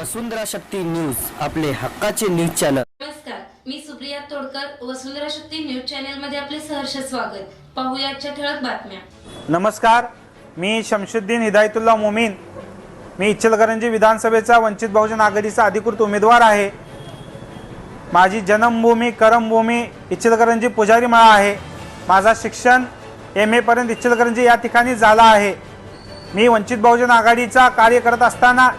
वसुंधरा Shakti news आपले हक्काचे news channel. नमस्कार मी सुप्रिया तोडकर वसुंधरा शक्ती न्यूज चॅनलमध्ये आपले सहर्ष स्वागत. पाहूया आजच्या ठळक बातम्या. नमस्कार मी शमशुद्दीन हिदायतुल्ला मोमीन. मी इचलकरंजी विधानसभेचा वंचित बहुजन आघाडीचा अधिकृत उमेदवार आहे. माझी जन्मभूमी करमभूमी इचलकरंजी पुजारी मळा आहे. माझा शिक्षण एम एपर्यंत इचलकरंजी या ठिकाणी झाला आहे. मी वंचित बहुजन आघाडीचा कार्य करत असताना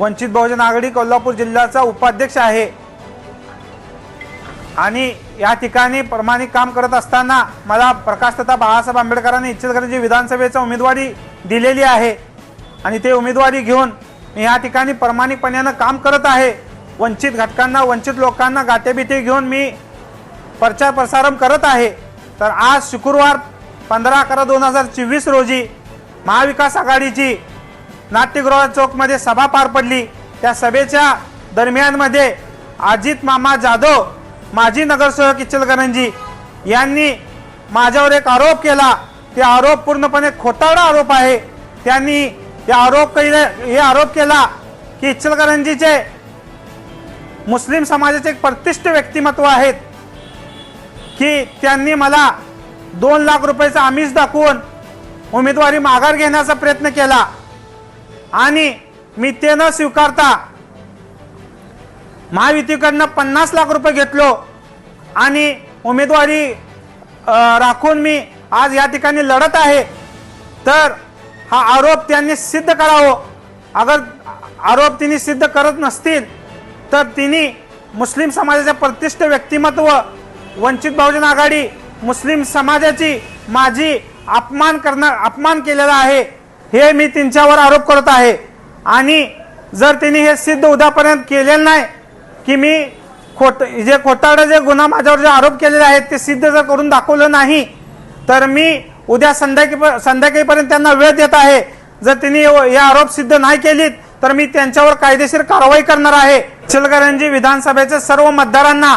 वंचित बहुजन आघाडी कोल्हापूर जिल्ह्याचा उपाध्यक्ष आहे. आणि या ठिकाणी प्रामाणिक काम करत असताना मला प्रकाश तथा बाळासाहेब आंबेडकरांनी इचलकरंजी विधानसभेचा उमेदवारी दिलेली आहे. आणि ते उमेदवारी घेऊन मी या ठिकाणी प्रामाणिकपणानं काम करत आहे. वंचित घटकांना वंचित लोकांना गाठेबिटे घेऊन मी प्रचार प्रसारण करत आहे. तर आज शुक्रवार पंधरा अकरा दोन हजार चोवीस रोजी महाविकास आघाडीची नाट्यगृह चौकमध्ये सभा पार पडली. त्या सभेच्या दरम्यानमध्ये अजित मामा जाधव माजी नगरसेवक इचलकरंजी यांनी माझ्यावर एक आरोप केला. ते आरोप पूर्णपणे खोटारडा आरोप आहे. त्यांनी हे आरोप केले हे आरोप केला की इचलकरंजीचे मुस्लिम समाजाचे एक प्रतिष्ठ व्यक्तिमत्व आहेत. की त्यांनी मला दोन लाख रुपयाचा आमिष दाखवून उमेदवारी माघार घेण्याचा प्रयत्न केला. आणि मी ते न स्वीकारता महायुतीकडनं पन्नास लाख रुपये घेतलो आणि उमेदवारी राखून मी आज या ठिकाणी लढत आहे. तर हा आरोप त्यांनी सिद्ध करावं. अगर आरोप तिने सिद्ध करत नसतील तर तिने मुस्लिम समाजाचे प्रतिष्ठ व्यक्तिमत्व वंचित बहुजन आघाडी मुस्लिम समाजाची माझी अपमान करणार अपमान केलेला आहे. हे मी त्यांच्यावर आरोप करत आहे. आणि जर त्यांनी हे सिद्ध उद्यापर्यंत केलेलं नाही की मी खोट जे खोटाडं जे गुन्हा माझ्यावर जे आरोप केलेले आहेत ते सिद्ध जर करून दाखवलं नाही तर मी उद्या संध्याकाळी संध्याकाळीपर्यंत त्यांना वेळ देत आहे. जर त्यांनी हे आरोप सिद्ध नाही केलीत तर मी त्यांच्यावर कायदेशीर कारवाई करणार आहे. इचलकरंजी विधानसभेच्या सर्व मतदारांना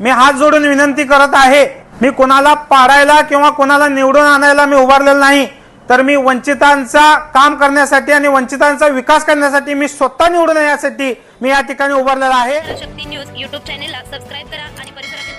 मी हात जोडून विनंती करत आहे. मी कोणाला पाडायला किंवा कोणाला निवडून आणायला मी उभारलेलं नाही. तर मी वंचितांचा काम करण्यासाठी आणि वंचितांचा विकास करण्यासाठी मी स्वतः निवडून येण्यासाठी मी या ठिकाणी उभारलेला आहे. शक्ती न्यूज युट्यूब चॅनेलला सबस्क्राईब करा आणि परिसरातील